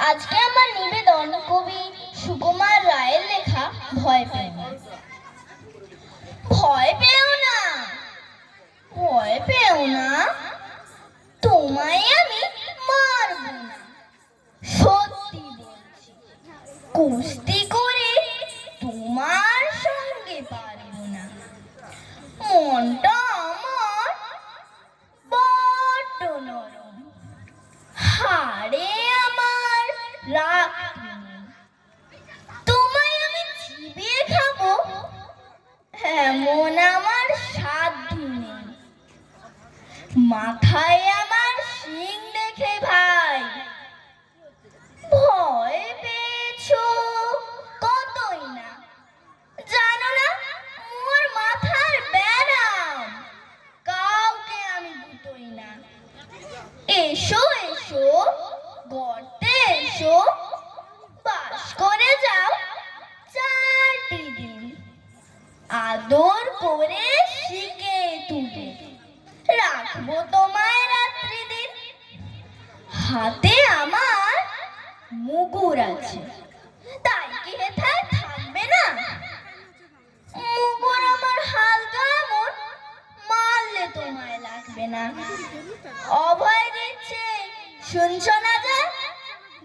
আজকে আমার নিবেদন কবি সুকুমার রায়ের লেখা ভয় পেও ভয় পেও না? ভয় পেও না? তোমায় আমি মারব সত্যি বলছি, কুস্তি নেই। তোমায় আমি চিবিয়ে খাব? এমন আমার সাধ্য নেই। মাথায় আমার শিং দেখে ভাই। ভয় পেয়েছ? কতই না। জানো না, মোর মাথার ব্যারাম। কাউকে আমি দুটোই না। এসো এসো গর্তে এসো বাস করে যাও চারটি দিন। আদর করে শিখে তুলে। রাখব তোমায় রাত্রি দিন। হাতে আমার মুগুর আছে। তাই কি থাকবে না? মুগুর আমার হালকা এমন মারলে তোমায় লাগবে না। অভয় দিচ্ছে, শুনছো না যে?